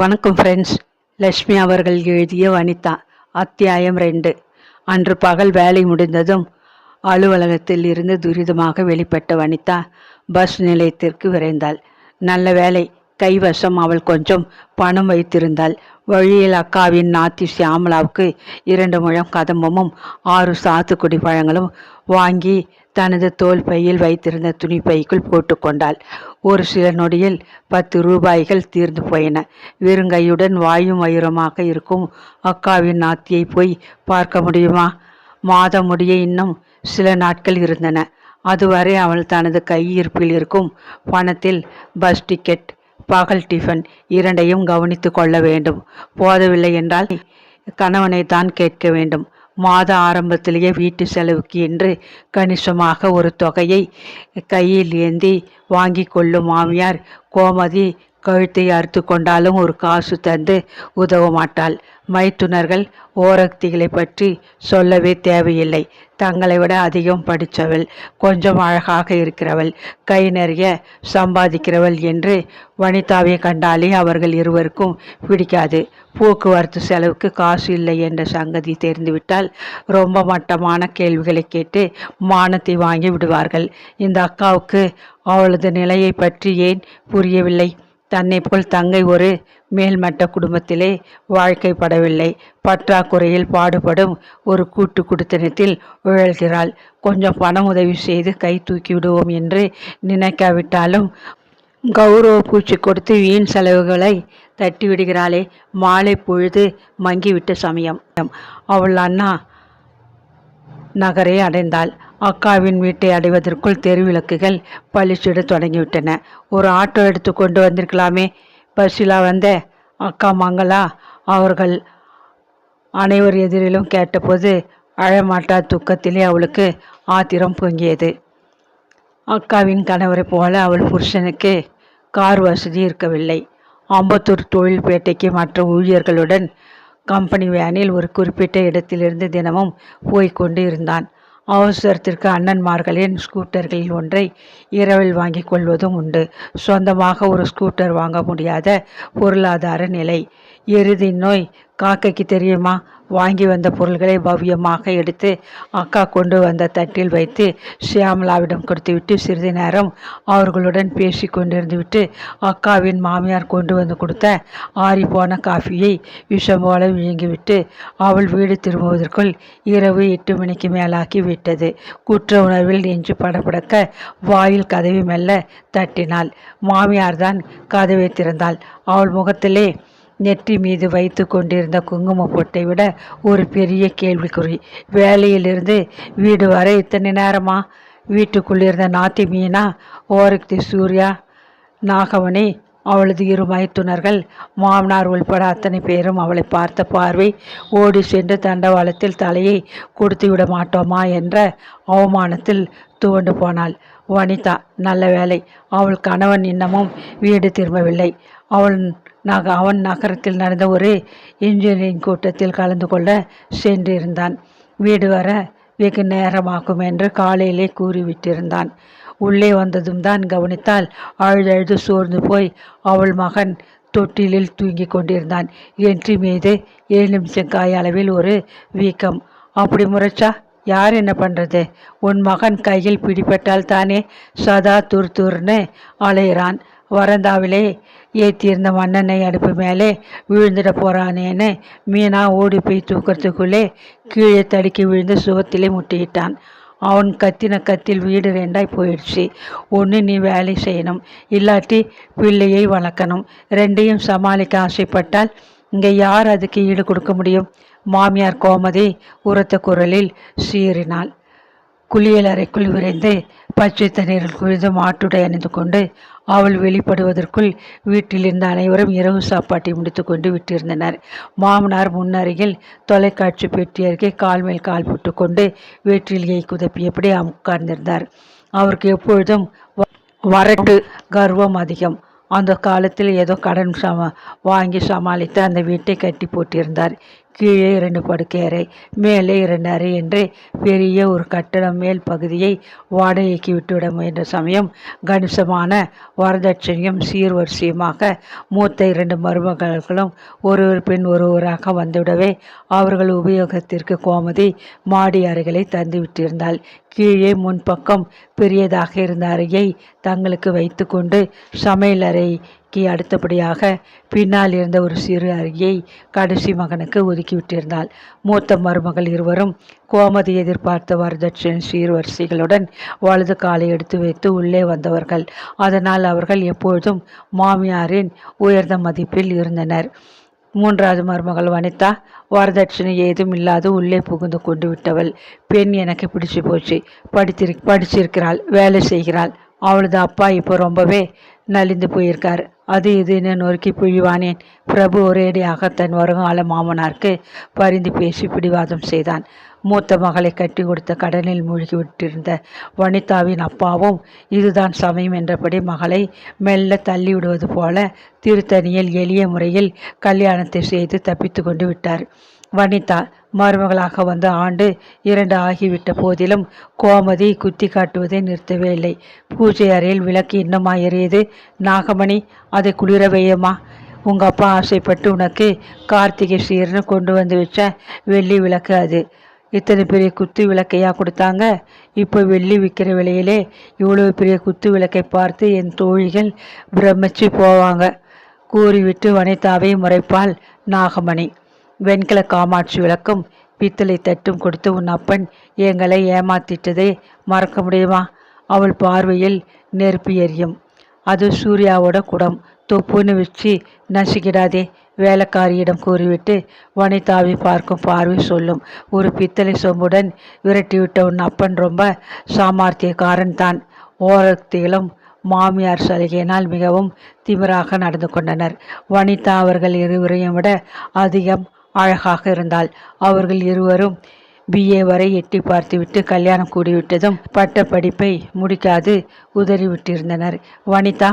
வணக்கம் ஃப்ரெண்ட்ஸ் லக்ஷ்மி அவர்கள் எழுதிய வனிதா அத்தியாயம் ரெண்டு. அன்று பகல் வேலை முடிந்ததும் அலுவலகத்தில் இருந்து துரிதமாக வெளிப்பட்ட வனிதா பஸ் நிலையத்திற்கு விரைந்தாள். நல்ல வேலை கைவசம் அவள் கொஞ்சம் பணம் வைத்திருந்தாள். வழியில் அக்காவின் நாத்தி சியாமலாவுக்கு இரண்டு முழம் கதம்பமும் ஆறு சாத்துக்குடி பழங்களும் வாங்கி தனது தோல் பையில் வைத்திருந்த துணி பைக்குள் போட்டுக்கொண்டாள் ஒரு சில நொடியில் பத்து ரூபாய்கள் தீர்ந்து போயின. வெறுங்கையுடன் வாயும் வயிறுமாக இருக்கும் அக்காவின் நாத்தியை போய் பார்க்க முடியுமா? மாத முடிய இன்னும் சில நாட்கள் இருந்தன. அதுவரை அவள் தனது கையிருப்பில் இருக்கும் பணத்தில் பஸ் டிக்கெட் பகல் டிஃபன் இரண்டையும் கவனித்து கொள்ள வேண்டும். போதவில்லை என்றால் கணவனை தான் கேட்க வேண்டும். மாத ஆரம்பத்திலேயே வீட்டு செலவுக்கு என்று கணிசமாக ஒரு தொகையை கையில் ஏந்தி வாங்கி கொள்ளும் மாமியார் கோமதி கழுத்தை அறுத்து கொண்டாலும் ஒரு காசு தந்து உதவ மாட்டாள் மைத்துனர்கள் ஓரக்திகளை பற்றி சொல்லவே தேவையில்லை. தங்களை விட அதிகம் படித்தவள் கொஞ்சம் அழகாக இருக்கிறவள் கை நிறைய சம்பாதிக்கிறவள் என்று வனிதாவை கண்டாலே அவர்கள் இருவருக்கும் பிடிக்காது. போக்குவரத்து செலவுக்கு காசு இல்லை என்ற சங்கதி தெரிந்துவிட்டால் ரொம்ப மட்டமான கேள்விகளை கேட்டு மானத்தை வாங்கி விடுவார்கள். இந்த அக்காவுக்கு அவளது நிலையை பற்றி ஏன் புரியவில்லை? தன்னை போல் தங்கை ஒரு மேல்மட்ட குடும்பத்திலே வாழ்க்கைப்படவில்லை. பற்றாக்குறையில் பாடுபடும் ஒரு கூட்டு குடித்தனத்தில் உழல்கிறாள். கொஞ்சம் பணம் உதவி செய்து கை தூக்கி விடுவோம் என்று நினைக்காவிட்டாலும் கௌரவ பூச்சி கொடுத்து வீண் செலவுகளை தட்டி விடுகிறாளே மாலை பொழுது மங்கிவிட்ட சமயம். அவள் அண்ணா நகரை அடைந்தாள் அக்காவின் வீட்டை அடைவதற்குள் தெருவிளக்குகள் பளிச்சிட தொடங்கிவிட்டன. ஒரு ஆட்டோ எடுத்து கொண்டு வந்திருக்கலாமே. பஸ்ஸிலா வந்த அக்கா மங்களா அவர்கள் அனைவர் எதிரிலும் கேட்டபோது அழமாட்டா துக்கத்திலே அவளுக்கு ஆத்திரம் பொங்கியது. அக்காவின் கணவரை போல அவள் புருஷனுக்கு கார் வசதி இருக்கவில்லை. அம்பத்தூர் தொழில்பேட்டைக்கு மற்ற ஊழியர்களுடன் கம்பெனி வேனில் ஒரு குறிப்பிட்ட இடத்திலிருந்து தினமும் போய்கொண்டு இருந்தான். அவசரத்திற்கு அண்ணன்மார்களின் ஸ்கூட்டர்களில் ஒன்றை இரவில் வாங்கி கொள்வதும் உண்டு. சொந்தமாக ஒரு ஸ்கூட்டர் வாங்க முடியாத பொருளாதார நிலை. எருதி நோய் காக்கைக்கு தெரியுமா? வாங்கி வந்த பொருள்களை பவ்யமாக எடுத்து அக்கா கொண்டு வந்த தட்டில் வைத்து ஷியாமலாவிடம் கொடுத்துவிட்டு சிறிது நேரம் அவர்களுடன் பேசி கொண்டிருந்துவிட்டு அக்காவின் மாமியார் கொண்டு வந்து கொடுத்த ஆறிப்போன காஃபியை விஷம் போல விழுங்கிவிட்டு அவள் வீடு திரும்புவதற்குள் இரவு எட்டு மணிக்கு மேலாக்கி விட்டது. குற்ற உணர்வில் நெஞ்சு படப்படக்க வாயில் கதவி மெல்ல தட்டினாள். மாமியார்தான் கதவை திறந்தாள். அவள் முகத்திலே நெற்றி மீது வைத்து கொண்டிருந்த குங்கும பொட்டை விட ஒரு பெரிய கேள்விக்குறி. வேலையிலிருந்து வீடு வர இத்தனை நேரமா? வீட்டுக்குள்ளிருந்த நாத்தி மீனா ஓரக்தி சூர்யா நாகவனி அவளது இரு மைத்துனர்கள் மாமனார் உள்பட அத்தனை பேரும் அவளை பார்த்த பார்வை ஓடி சென்று தண்டவாளத்தில் தலையை கொடுத்து விட மாட்டோமா என்ற அவமானத்தில் துவண்டு போனாள். வனிதா நல்ல வேலை அவள் கணவன் இன்னமும் வீடு திரும்பவில்லை. அவள் நக அவன் நகரத்தில் நடந்த ஒரு இன்ஜினியரிங் கூட்டத்தில் கலந்து கொள்ள சென்றிருந்தான். வீடு வர வெகு நேரமாகும் என்று காலையிலே கூறிவிட்டிருந்தான். உள்ளே வந்ததும் தான் கவனித்தால் அழுதழுது சோர்ந்து போய் அவள் மகன் தொட்டிலில் தூங்கி கொண்டிருந்தான். என்று மீது ஏழு நிமிஷங்காய் அளவில் ஒரு வீக்கம். அப்படி முறைச்சா யார் என்ன பண்ணுறது உன் மகன் கையில் பிடிபட்டால் தானே சதா துரு துர்னு அலையிறான். வரந்தாவிலே ஏற்றியிருந்த மண்ணெண்ணெய் அடுப்பு மேலே விழுந்துட போகிறானேன்னு மீனா ஓடி போய் தூக்கிறதுக்குள்ளே கீழே தடுக்கி விழுந்து சுகத்திலே முட்டிக்கிட்டான் அவன் கத்தின கத்தில் வீடு ரெண்டாய் போயிடுச்சு. ஒன்று நீ வேலை செய்யணும். இல்லாட்டி பிள்ளையை வளர்க்கணும். ரெண்டையும் சமாளிக்க ஆசைப்பட்டால் இங்கே யார் அதுக்கு ஈடு கொடுக்க முடியும்? மாமியார் கோமதி உரத்த குரலில் சீறினாள். குளியலறைக்குள் விரைந்து பச்சை தண்ணீரில் குளிர்ந்து மாட்டுடை அணிந்து கொண்டு அவள் வெளிப்படுவதற்குள் வீட்டில் இருந்த அனைவரும் இரவு சாப்பாட்டை முடித்து கொண்டு விட்டிருந்தனர். மாமனார் முன்னருகில் தொலைக்காட்சி பெட்டி அருகே கால் மேல் கால் போட்டு கொண்டு வேற்றிலியை குதப்பியபடி உட்கார்ந்திருந்தார். அவருக்கு எப்பொழுதும் வரட்டு கர்வம் அதிகம். அந்த காலத்தில் ஏதோ கடன் சம வாங்கி சமாளித்து அந்த வீட்டை கட்டி போட்டிருந்தார். கீழே இரண்டு படுக்கையறை மேலே இரண்டு அறை என்று பெரிய ஒரு கட்டடம் மேல் பகுதியை வாடகைக்கு விட்டுவிட முயன்ற சமயம் கணிசமான வரதட்சணையும் சீர்வரிசையுமாக மூத்த இரண்டு மருமகள்களும் ஒருவர் பின் ஒருவராக வந்துவிடவே அவர்கள் உபயோகத்திற்கு கோமதி மாடி அறைகளை தந்துவிட்டிருந்தாள் கீழே முன்பக்கம் பெரியதாக இருந்த அறையை தங்களுக்கு வைத்துக்கொண்டு தாக்கி அடுத்தபடியாக பின்னால் இருந்த ஒரு சிறு அருகியை கடைசி மகனுக்கு ஒதுக்கிவிட்டிருந்தாள் மூத்த மருமகள் இருவரும் கோமதி எதிர்பார்த்த வரதட்சணை சீர்வரிசைகளுடன் வலது காலை எடுத்து வைத்து உள்ளே வந்தவர்கள். அதனால் அவர்கள் எப்பொழுதும் மாமியாரின் உயர்ந்த மதிப்பில் இருந்தனர். மூன்றாவது மருமகள் வனிதா வரதட்சணை ஏதும் இல்லாது உள்ளே புகுந்து கொண்டு விட்டவள். பெண் எனக்கு பிடிச்சு போச்சு. படித்திரு படிச்சிருக்கிறாள் வேலை செய்கிறாள். அவளது அப்பா இப்போ ரொம்பவே நலிந்து போயிருக்கார். அது இதுன்னு நொறுக்கி புழிவானேன். பிரபு ஒரேடியாக தன் வருங்கால மாமனாருக்கு பரிந்து பேசி பிடிவாதம் செய்தான். மூத்த மகளை கட்டி கொடுத்த கடனில் மூழ்கி விட்டிருந்த வனிதாவின் அப்பாவும் இதுதான் சமயம் என்றபடி மகளை மெல்ல தள்ளிவிடுவது போல திருத்தணியில் எளிய முறையில் கல்யாணத்தை செய்து தப்பித்து கொண்டு விட்டார். வனிதா மருமகளாக வந்த ஆண்டு இரண்டு ஆகிவிட்ட போதிலும் கோமதி குத்தி காட்டுவதை நிறுத்தவே இல்லை. பூஜை அறையில் விளக்கு இன்னமா எரியுது. நாகமணி அதை குளிரவையுமா உங்கள் அப்பா ஆசைப்பட்டு உனக்கு கார்த்திகை சீர்னு கொண்டு வந்து வச்ச வெள்ளி விளக்கு அது. இத்தனை பெரிய குத்து விளக்கையா கொடுத்தாங்க? இப்போ வெள்ளி விற்கிற விலையிலே இவ்வளோ பெரிய குத்து விளக்கை பார்த்து என் தோழிகள் பிரமிச்சு போவாங்க. கூறிவிட்டு வனிதாவை முறைப்பாள் நாகமணி. வெண்கல காமாட்சி விளக்கும் பித்தளை தட்டும் கொடுத்து உன் அப்பன் எங்களை ஏமாத்திட்டதை மறக்க முடியுமா? அவள் பார்வையில் நெருப்பு எரியும். அது சூர்யாவோட குடம். தொப்புன்னு வச்சு நசுக்கிடாதே வேலைக்காரியிடம் கூறிவிட்டு வனிதாவை பார்க்கும் பார்வை சொல்லும். ஒரு பித்தளை சொம்புடன் விரட்டிவிட்ட உன் அப்பன் ரொம்ப சாமர்த்தியக்காரன் தான். ஓரத்திலும் மாமியார் சலுகையினால் மிகவும் திமிராக நடந்து கொண்டனர். வனிதா அவர்கள் இருவரையும் விட அதிகம் அழகாக இருந்தாள். அவர்கள் இருவரும் பிஏ வரை எட்டி பார்த்துவிட்டு கல்யாணம் கூடிவிட்டதும் பட்ட படிப்பை முடிக்காது உதறிவிட்டிருந்தனர். வனிதா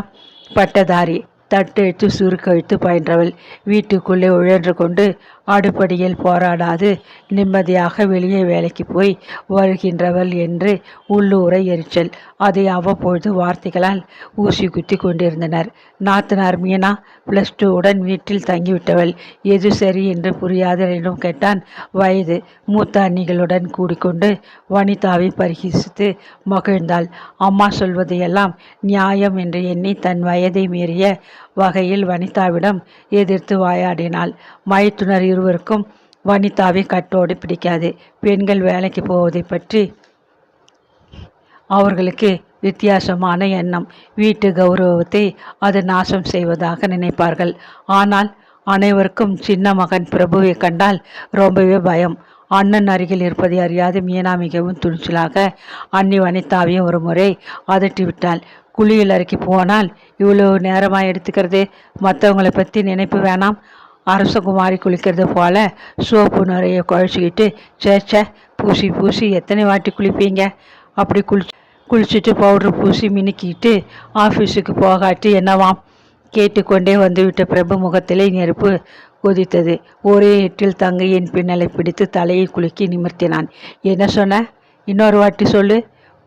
பட்டதாரி தட்டெழுத்து சுருக்கழித்து பயின்றவள். வீட்டுக்குள்ளே உழன்று கொண்டு அடுப்படியில் போராடாது. நிம்மதியாக வெளியே வேலைக்கு போய் வருகின்றவள் என்று உள்ளூரை எரிச்சல். அதை அவ்வப்பொழுது வார்த்தைகளால் ஊசி குத்தி கொண்டிருந்தனர். நாத்தனார் மீனா பிளஸ் டூவுடன் வீட்டில் தங்கிவிட்டவள். எது சரி என்று புரியாதனிடம் கேட்டான். வயது மூத்த அண்ணிகளுடன் கூடிக்கொண்டு வனிதாவை பரிகசித்து மகிழ்ந்தாள். அம்மா சொல்வதையெல்லாம் நியாயம் என்று எண்ணி தன் வயதை மீறிய வகையில் வனிதாவிடம் எதிர்த்து வாயாடினாள். மைத்துனர் இருவருக்கும் வனிதாவை கட்டோடு பிடிக்காது. பெண்கள் வேலைக்கு போவதை பற்றி அவர்களுக்கு வித்தியாசமான எண்ணம். வீட்டு கௌரவத்தை அது நாசம் செய்வதாக நினைப்பார்கள். ஆனால் அனைவருக்கும் சின்ன மகன் பிரபுவை கண்டால் ரொம்பவே பயம். அண்ணன் அருகில் இருப்பதை அறியாது மீனா மிகவும் துணிச்சலாக அன்னி வனிதாவையும் ஒரு முறை அதட்டி விட்டாள் குளியல் அறைக்கு போனால் இவ்வளோ நேரமாக எடுத்துக்கிறது மற்றவங்களை பற்றி நினைப்பு வேணாம். அரசகுமாரி குளிக்கிறது போல சோப்பு நிறைய குழச்சிக்கிட்டு சேச்ச பூசி பூசி எத்தனை வாட்டி குளிப்பீங்க? அப்படி குளிச்சு குளிச்சுட்டு பவுட்ரு பூசி மினுக்கிட்டு ஆஃபீஸுக்கு போகாட்டி என்னவாம்? கேட்டுக்கொண்டே வந்துவிட்ட பிரபு முகத்திலே நெருப்பு கொதித்தது. ஒரே எட்டில் தங்கையின் பின்னலை பிடித்து தலையை குலுக்கி நிமிர்த்தினான். என்ன சொன்ன? இன்னொரு வாட்டி சொல்லு.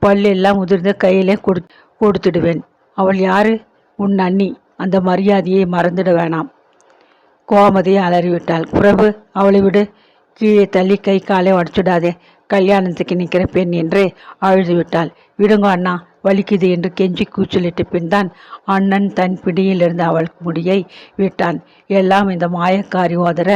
பல்லெல்லாம் முதிர்ந்து கையிலே கொடு கொடுத்துடுவேன். அவள் யாரு? உன் அண்ணி. அந்த மரியாதையை மறந்துட வேணாம். கோமதியை அலறிவிட்டாள். பிரபு அவளை விடு. கீழே தள்ளி கை காலை உடச்சுடாதே. கல்யாணத்துக்கு நிற்கிற பெண் என்று அழுது விட்டாள் விடுங்க அண்ணா வலிக்குது என்று கெஞ்சி கூச்சலிட்ட பின்தான் அண்ணன் தன் பிடியிலிருந்து அவள் முடியை விட்டான். எல்லாம் இந்த மாயக்காரி ஓதர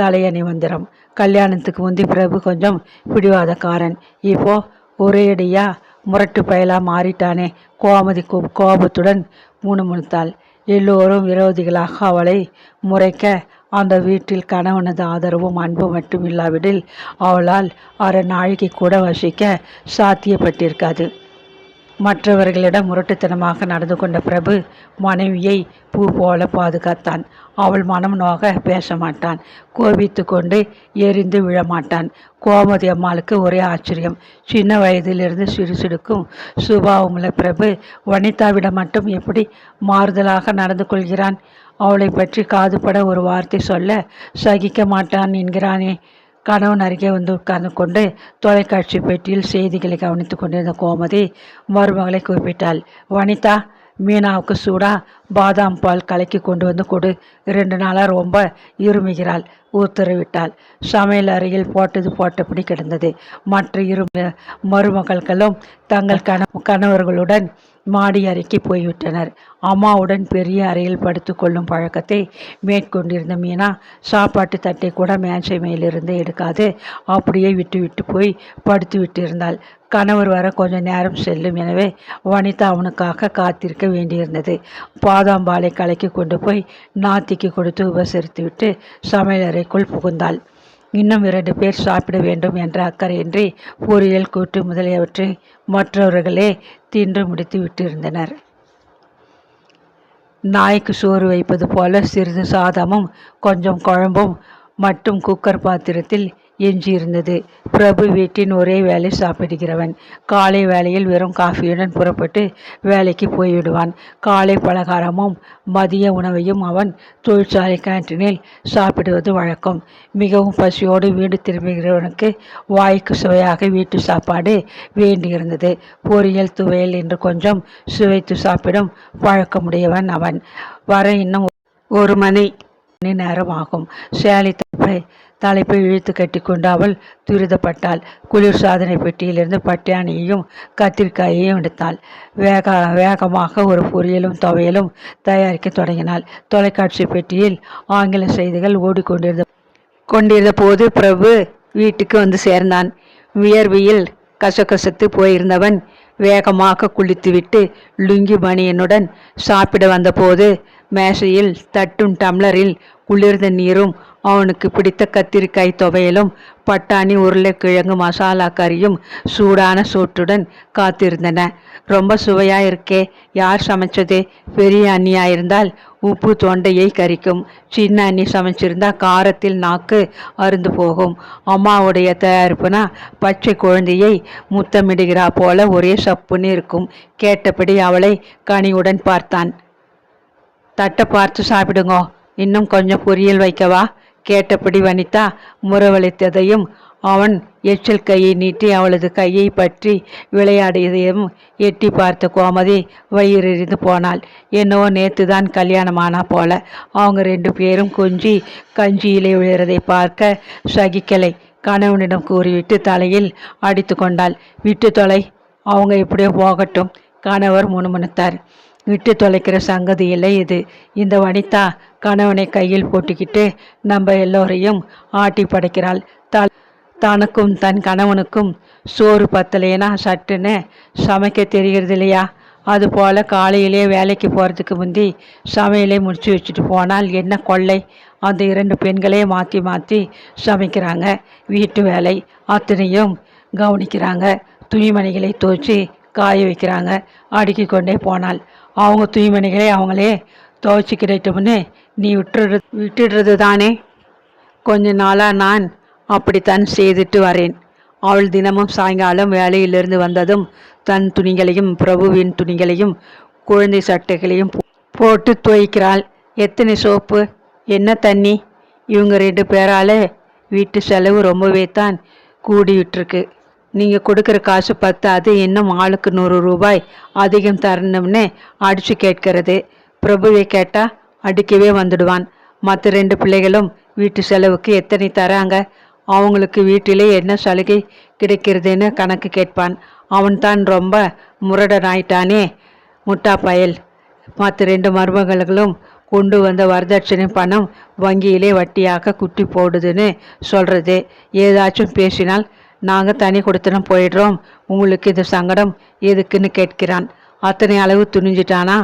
தலையணி மந்திரம் கல்யாணத்துக்கு முந்தி பிரபு கொஞ்சம் பிடிவாதக்காரன். இப்போ ஒரேடியா முரட்டு பயலா மாறிட்டானே. கோமதி கோபத்துடன் முணுமுணுத்தாள் எல்லோரும் விரோதிகளாக அவளை முறைக்க அந்த வீட்டில் கணவனது ஆதரவும் அன்பு மட்டும் இல்லாவிடில் அவளால் அரை நாளைக்கு கூட வசிக்க சாத்தியப்பட்டிருக்காது. மற்றவர்களிடம் முரட்டுத்தனமாக நடந்து கொண்ட பிரபு மனைவியை பூ போல பாதுகாத்தான். அவள் மனம் நோக பேச மாட்டான் கோபித்து கொண்டு எரிந்து விழமாட்டான். கோமதி அம்மாளுக்கு ஒரே ஆச்சரியம். சின்ன வயதிலிருந்து சிடுசிடுக்கும் சுபாவமுள்ள பிரபு வனிதாவிடம் மட்டும் எப்படி மாறுதலாக நடந்து கொள்கிறான்? அவளை பற்றி காதுபட ஒரு வார்த்தை சொல்ல சகிக்க மாட்டான் என்கிறானே. கணவன் அருகே வந்து உட்கார்ந்து கொண்டு தொலைக்காட்சி பெட்டியில் செய்திகளை கவனித்துக் கொண்டிருந்த கோமதி மருமகளை குறிப்பிட்டாள் வனிதா மீனாவுக்கு சூடாக பாதாம் பால் கலக்கி கொண்டு வந்து கொடு. இரண்டு நாளாக ரொம்ப இருமுகிறாள் உத்தரவிட்டாள். சமையல் அறையில் போட்டது போட்டபடி கிடந்தது. மற்ற இரு மருமகள்களும் தங்கள் கண கணவர்களுடன் மாடி அறைக்கு போய்விட்டனர். அம்மாவுடன் பெரிய அறையில் படுத்து கொள்ளும் பழக்கத்தை மேற்கொண்டிருந்த மீனா சாப்பாட்டு தட்டை கூட மேஞ்சை மேலிருந்து எடுக்காது அப்படியே விட்டு விட்டு போய் படுத்து விட்டிருந்தாள். கணவர் வர கொஞ்சம் நேரம் செல்லும் எனவே வனிதா அவனுக்காக காத்திருக்க வேண்டியிருந்தது. பாதாம்பாலை கலக்கி கொண்டு போய் நாத்திக்கு கொடுத்து உபசரித்து விட்டு சமையலறைக்குள் புகுந்தாள். இன்னும் இரண்டு பேர் சாப்பிட வேண்டும் என்ற அக்கறையின்றி பொரியல் கூட்டு முதலியவற்றை மற்றவர்களே தின்று முடித்து விட்டிருந்தனர். நாய்க்கு சோறு வைப்பது போல சிறிது சாதமும் கொஞ்சம் குழம்பும் மட்டும் குக்கர் பாத்திரத்தில் எஞ்சியிருந்தது. பிரபு வீட்டின் ஒரே வேலை சாப்பிடுகிறவன். காலை வேளையில் வெறும் காஃபியுடன் புறப்பட்டு வேலைக்கு போய்விடுவான். காலை பலகாரமும் மதிய உணவையும் அவன் தொழிற்சாலை கேன்டீனில் சாப்பிடுவது வழக்கம். மிகவும் பசியோடு வீடு திரும்புகிறவனுக்கு வாய்க்கு சுவையாக வீட்டு சாப்பாடு வேண்டியிருந்தது. பொரியல் துவையல் என்று கொஞ்சம் சுவைத்து சாப்பிடும் பழக்கமுடையவன் அவன். வர இன்னும் ஒரு மணி மணி நேரம் ஆகும். சேலை தப்பை தலைப்பை இழுத்து கட்டிக்கொண்டு அவள் துரிதப்பட்டாள். குளிர் சாதனை பெட்டியிலிருந்து பட்டாணியையும் கத்திரிக்காயையும் எடுத்தாள். வேக வேகமாக ஒரு பொரியலும் துவையலும் தயாரிக்க தொடங்கினாள். தொலைக்காட்சி பெட்டியில் ஆங்கில செய்திகள் ஓடிக்கொண்டிருந்த கொண்டிருந்த போது பிரபு வீட்டுக்கு வந்து சேர்ந்தான். வியர்வையில் கசகசத்து போயிருந்தவன் வேகமாக குளித்துவிட்டு லுங்கி பனியனுடன் சாப்பிட வந்தபோது மேசையில் தட்டும் டம்ளரில் குளிர்ந்த நீரும் அவனுக்கு பிடித்த கத்திரிக்காய் துவையலும் பட்டாணி உருளைக்கிழங்கு மசாலா கறியும் சூடான சோற்றுடன் காத்திருந்தன. ரொம்ப சுவையாக இருக்கே. யார் சமைச்சது? பெரிய அண்ணியாக இருந்தால் உப்பு தொண்டையை கரிக்கும். சின்ன அண்ணி சமைச்சிருந்தா காரத்தில் நாக்கு அருந்து போகும். அம்மாவுடைய தயாரிப்புனா பச்சை குழந்தையை முத்தமிடுகிறா போல ஒரே சப்புன்னு இருக்கும் கேட்டபடி அவளை கனியுடன் பார்த்தான். தட்டை பார்த்து சாப்பிடுங்கோ. இன்னும் கொஞ்சம் பொரியல் வைக்கவா? கேட்டபடி வனிதா முறவழித்ததையும் அவன் எச்சல் கையை நீட்டி அவளது கையை பற்றி விளையாடியதையும் எட்டி பார்த்த கோமதி வயிறெறிந்து போனாள். என்னவோ நேத்து தான் கல்யாணமானா போல. அவங்க ரெண்டு பேரும் கொஞ்சி கஞ்சியிலே விழுறதை பார்க்க சகிக்கலை. கணவனிடம் கூறிவிட்டு தலையில் அடித்து கொண்டாள். விட்டு தொலை அவங்க எப்படியோ போகட்டும். கணவர் முணுமுணுத்தார். விட்டு தொலைக்கிற சங்கதி இல்லை இது. இந்த வனிதா கணவனை கையில் போட்டுக்கிட்டு நம்ம எல்லோரையும் ஆட்டி படைக்கிறாள். த தனக்கும் தன் கணவனுக்கும் சோறு பத்தலைன்னா சட்டுன்னு சமைக்க தெரிகிறது இல்லையா? அதுபோல் காலையிலே வேலைக்கு போகிறதுக்கு முந்தி சமையலே முடிச்சு வச்சுட்டு போனால் என்ன கொள்ளை? அந்த இரண்டு பெண்களே மாற்றி மாற்றி சமைக்கிறாங்க. வீட்டு வேலை அத்தனையும் கவனிக்கிறாங்க. துணிமணிகளை துவச்சி காய வைக்கிறாங்க. அடுக்கி கொண்டே போனால் அவங்க துணிமணிகளே அவங்களே துவைச்சிக்கிடட்டும்னு நீ விட்டுடு விட்டுடுறது தானே கொஞ்ச நாளாக நான் அப்படித்தான் செய்துட்டு வரேன். அவள் தினமும் சாயங்காலம் வேலையிலிருந்து வந்ததும் தன் துணிகளையும் பிரபுவின் துணிகளையும் குழந்தை சட்டைகளையும் போட்டு துவைக்கிறாள். எத்தனை சோப்பு? என்ன தண்ணி? இவங்க ரெண்டு பேரால வீட்டு செலவு ரொம்பவே தான் கூடிவிட்டுருக்கு நீங்கள் கொடுக்குற காசு பத்தாது இன்னும் ஆளுக்கு நூறு ரூபாய் அதிகம் தரணும்னு அடித்து கேட்கிறது. பிரபுவை கேட்டால் அடிக்கவே வந்துடுவான். மற்ற ரெண்டு பிள்ளைகளும் வீட்டு செலவுக்கு எத்தனை தராங்க? அவங்களுக்கு வீட்டிலே என்ன சலுகை கிடைக்கிறதுன்னு கணக்கு கேட்பான். அவன் தான் ரொம்ப முரடனாயிட்டானே. முட்டா பயல். மற்ற ரெண்டு மருமகளும் கொண்டு வந்த வரதட்சணை பணம் வங்கியிலே வட்டியாக குட்டி போடுதுன்னு சொல்கிறது ஏதாச்சும் பேசினால் நாங்கள் தனி கொடுத்தனம் போயிடுறோம். உங்களுக்கு இது சங்கடம். எதுக்குன்னு கேட்கிறான். அத்தனை அளவு துணிஞ்சிட்டானா?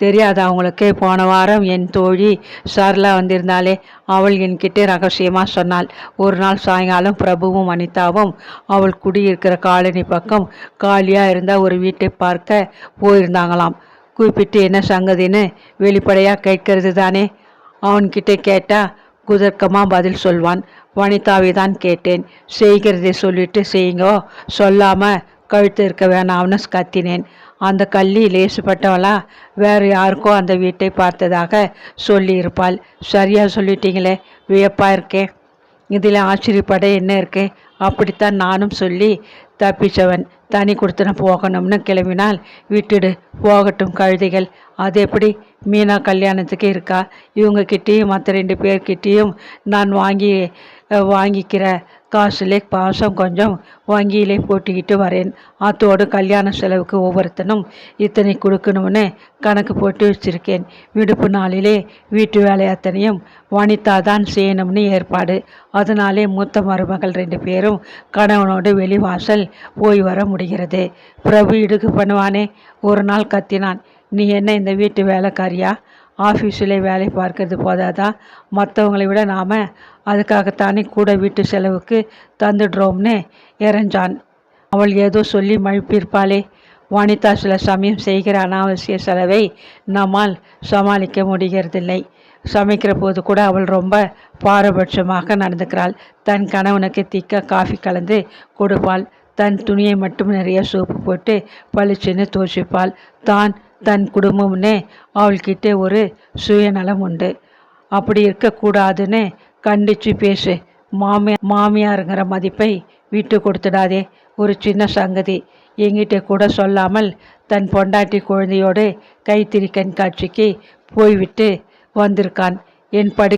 தெரியாது அவங்களுக்கு? போன வாரம் என் தோழி சரளா வந்திருந்தாலே அவள் என்கிட்ட ரகசியமாக சொன்னாள். ஒரு நாள் சாயங்காலம் பிரபுவும் அனிதாவும் அவள் குடியிருக்கிற காலனி பக்கம் காலியாக இருந்தால் ஒரு வீட்டை பார்க்க போயிருந்தாங்களாம். கூப்பிட்டு என்ன சங்கதின்னு? வெளிப்படையாக கேட்கறது தானே அவன்கிட்ட கேட்டால் குதர்க்கமாக பதில் சொல்வான். வனிதாவை தான் கேட்டேன். செய்கிறதை சொல்லிட்டு செய்யுங்கோ. சொல்லாமல் கழுத்து இருக்க வேணாம்னு கத்தினேன். அந்த கள்ளி லேசுப்பட்டவளா வேறு யாருக்கோ அந்த வீட்டை பார்த்ததாக சொல்லியிருப்பாள். சரியாக சொல்லிட்டீங்களே வியப்பா இருக்கேன் இதில் ஆச்சரியப்பட என்ன இருக்கு? அப்படித்தான் நானும் சொல்லி தப்பிச்சவன். தனி கொடுத்தன போகணும்னு கிளம்பினால் விட்டுடு. போகட்டும் கழுதைகள். அது எப்படி? மீனா கல்யாணத்துக்கு இருக்கா? இவங்கக்கிட்டேயும் மற்ற ரெண்டு பேர்கிட்டேயும் நான் வாங்கி வாங்கிக்கிற காசுலே பாசம் கொஞ்சம் வங்கியிலே போட்டுக்கிட்டு வரேன். அத்தோடு கல்யாண செலவுக்கு ஒவ்வொருத்தனும் இத்தனை கொடுக்கணும்னு கணக்கு போட்டு வச்சிருக்கேன். விடுப்பு நாளிலே வீட்டு வேலை அத்தனையும் வனிதா தான் செய்யணும்னு ஏற்பாடு. அதனாலே மூத்த மருமகள் ரெண்டு பேரும் கணவனோடு வெளிவாசல் போய் வர முடிகிறது. பிரபு இடுக்கு பண்ணுவானே. ஒரு நாள் கத்தினான். நீ என்ன இந்த வீட்டு வேலைக்காரியா? ஆஃபீஸில் வேலை பார்க்கறது போதாதா? மற்றவங்களை விட நாம் அதுக்காகத்தானே கூட வீட்டு செலவுக்கு தந்துடுறோம்னு இறைஞ்சான் அவள் ஏதோ சொல்லி மழுப்பியிருப்பாளே. வனிதா சில சமயம் செய்கிற அனாவசிய செலவை நம்மால் சமாளிக்க முடிகிறதில்லை. சமைக்கிற போது கூட அவள் ரொம்ப பாரபட்சமாக நடந்துக்கிறாள். தன் கணவனுக்கு திக்க காஃபி கலந்து கொடுப்பாள். தன் துணியை மட்டும் நிறைய சோப்பு போட்டு பளிச்சுன்னு தோச்சிப்பாள் தான் தன் குடும்பம்னு அவள்கிட்ட ஒரு சுயநலம் உண்டு. அப்படி இருக்கக்கூடாதுன்னு கண்டிச்சு பேசு. மாமியா மாமியாருங்கிற மதிப்பை விட்டு கொடுத்துடாதே. ஒரு சின்ன சங்கதி. எங்கிட்ட கூட சொல்லாமல் தன் பொண்டாட்டி குழந்தையோடு கைத்திரி கண்காட்சிக்கு போய்விட்டு வந்திருக்கான். என் படு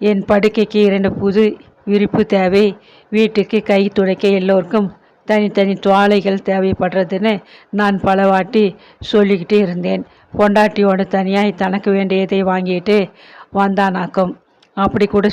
என் படுக்கைக்கு இரண்டு புது விரிப்பு தேவை. வீட்டுக்கு கை துடைக்க எல்லோருக்கும் தனித்தனி துவாலைகள் தேவைப்படுறதுன்னு நான் பல வாட்டி சொல்லிக்கிட்டு இருந்தேன். பொண்டாட்டியோட தனியாக தனக்கு வேண்டியதை வாங்கிட்டு வந்தானாக்கும். அப்படி கூட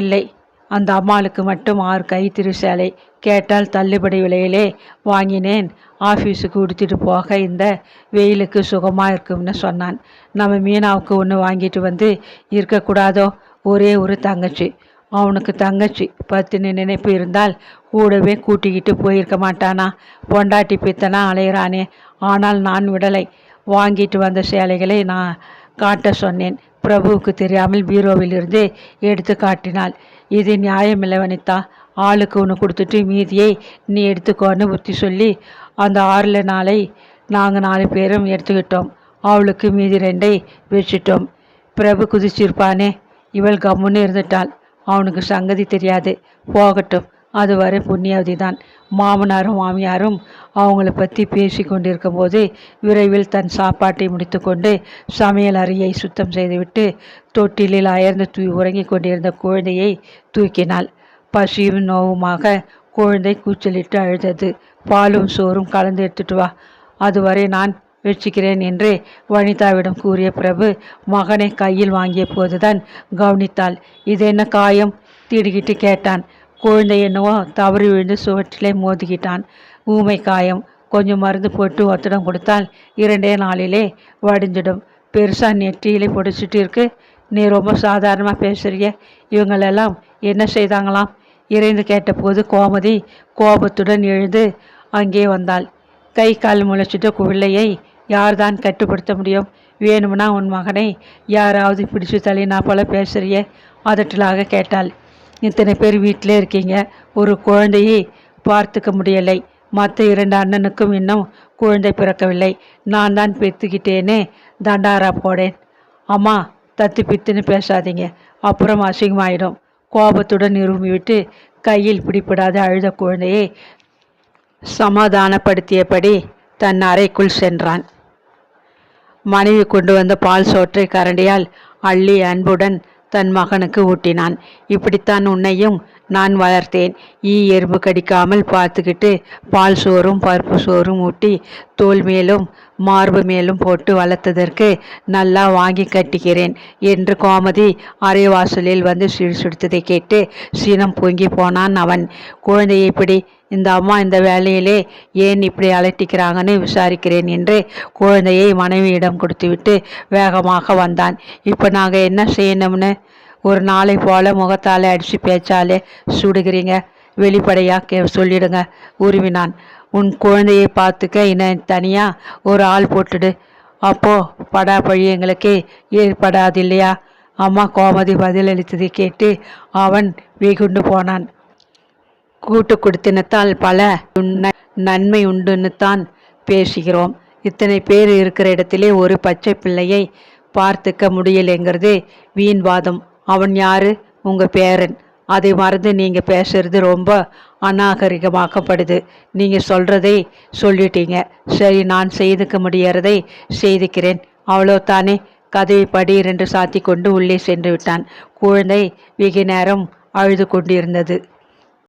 இல்லை. அந்த அம்மாளுக்கு மட்டும் ஆறு கைத்திரு சேலை. கேட்டால் தள்ளுபடி விலையிலே வாங்கினேன். ஆஃபீஸுக்கு உடுத்திட்டு போக இந்த வெயிலுக்கு சுகமாக இருக்கும்னு சொன்னான். நம்ம மீனாவுக்கு ஒன்று வாங்கிட்டு வந்து இருக்கக்கூடாதோ? ஒரே ஒரு தங்கச்சி. அவனுக்கு தங்கச்சி பத்தினி நினைப்பு இருந்தால் கூடவே கூட்டிக்கிட்டு போயிருக்க மாட்டானா? பொண்டாட்டி பித்தனா அலையிறானே. ஆனால் நான் விடலை. வாங்கிட்டு வந்த சேலைகளை நான் காட்ட சொன்னேன். பிரபுவுக்கு தெரியாமல் பீரோவில் இருந்து எடுத்து காட்டினாள். இது நியாயமில்லை வனிதா. ஆளுக்கு ஒன்று கொடுத்துட்டு மீதியை நீ எடுத்துக்கோன்னு புத்தி சொல்லி அந்த ஆறில் நாளை நாங்கள் நாலு பேரும் எடுத்துக்கிட்டோம். அவளுக்கு மீதி ரெண்டை வச்சிட்டோம். பிரபு குதிச்சிருப்பானே. இவள் கம்முன்னு இருந்துட்டாள். அவனுக்கு சங்கதி தெரியாது. போகட்டும். அதுவரை புண்ணியவதி தான் மாமனாரும் மாமியாரும் அவங்கள பற்றி பேசி கொண்டிருக்கும் போது விரைவில் தன் சாப்பாட்டை முடித்துக்கொண்டு சமையல் அறையை சுத்தம் செய்துவிட்டு தொட்டிலில் அயர்ந்து தூ உறங்கிக் கொண்டிருந்த குழந்தையை தூக்கினாள். பசியும் நோவுமாக குழந்தை கூச்சலிட்டு அழுதது. பாலும் சோறும் கலந்து எடுத்துட்டு வா. அதுவரை நான் வச்சுக்கிறேன் என்று வனிதாவிடம் கூறிய பிரபு மகனை கையில் வாங்கிய போதுதான் கவனித்தாள். இது என்ன காயம்? திடுகிட்டு கேட்டான். குழந்தை என்னவோ தவறி விழுந்து சுவற்றிலே மோதிக்கிட்டான் ஊமை காயம். கொஞ்சம் மருந்து போட்டு ஒத்தடம் கொடுத்தால் இரண்டே நாளிலே வடிஞ்சிடும். பெருசாக நெற்றியிலே பிடிச்சிட்டு இருக்கு. நீ ரொம்ப சாதாரணமாக பேசுறிய. இவங்களெல்லாம் என்ன செய்தாங்களாம்? இறைந்து கேட்டபோது கோமதி கோபத்துடன் எழுந்து அங்கே வந்தாள். கை கால் முளைச்சிட்ட பிள்ளையை யார்தான் கட்டுப்படுத்த முடியும்? வேணும்னா உன் மகனை யாராவது பிடிச்சு தள்ளினா போல பேசுறிய அதட்டலாக கேட்டாள். இத்தனை பேர் வீட்டிலே இருக்கீங்க. ஒரு குழந்தையை பார்த்துக்க முடியலை. மற்ற இரண்டு அண்ணனுக்கும் இன்னும் குழந்தை பிறக்கவில்லை. நான் தான் பெற்றுக்கிட்டேனே தண்டாரா போடேன். அம்மா தத்து பித்துன்னு பேசாதீங்க. அப்புறம் அசிங்கமாயிடும். கோபத்துடன் நிரும்பிவிட்டு கையில் பிடிப்படாத அழுத குழந்தையை சமாதானப்படுத்தியபடி தன் அறைக்குள் சென்றான். மனைவி கொண்டு வந்த பால் சோற்றை கரண்டியால் அள்ளி அன்புடன் தன் மகனுக்கு ஊட்டினான். இப்படித்தான் உன்னையும் நான் வளர்த்தேன். ஈ எறும்பு கடிக்காமல் பார்த்துக்கிட்டு பால் சோறும் பருப்பு சோறும் ஊட்டி தோல் மேலும் மார்பு மேலும் போட்டு வளர்த்ததற்கு நல்லா வாங்கி கட்டிக்கிறேன் என்று கோமதி அரைவாசலில் வந்து சிடுசிடுத்ததை கேட்டு சீனம் பொங்கி போனான் அவன். குழந்தையை இப்படி இந்த அம்மா இந்த வேலையிலே ஏன் இப்படி அலட்டிக்கிறாங்கன்னு விசாரிக்கிறேன் என்று குழந்தையை மனைவியிடம் கொடுத்துவிட்டு வேகமாக வந்தான். இப்போ நாங்கள் என்ன செய்யணும்னு? ஒரு நாளை போல முகத்தால் அடித்து பேச்சாலே சுடுகிறீங்க. வெளிப்படையாக கே சொல்லிடுங்க உருவினான். உன் குழந்தையை பார்த்துக்க இன்னும் தனியாக ஒரு ஆள் போட்டுடு. அப்போது படா பழி எங்களுக்கு ஏற்படாது இல்லையா? அம்மா கோமதி பதிலளித்ததை கேட்டு அவன் வெகுண்டு போனான். கூட்டு கொடுத்தினத்தால் பல நன்மை உண்டுன்னு தான் பேசுகிறோம். இத்தனை பேர் இருக்கிற இடத்திலே ஒரு பச்சை பிள்ளையை பார்த்துக்க முடியலைங்கிறது வீண் வாதம். அவன் யாரு? உங்க பேரன். அதை மறந்து நீங்க பேசுறது ரொம்ப அநாகரிகமாக்கப்படுது. நீங்க சொல்றதை சொல்லிட்டீங்க. சரி நான் செய்துக்க முடியறதை செய்துக்கிறேன். அவ்வளோ தானே கதவை படீரென்று சாத்தி கொண்டு உள்ளே சென்று விட்டான். குழந்தை வெகு நேரம் அழுது கொண்டிருந்தது.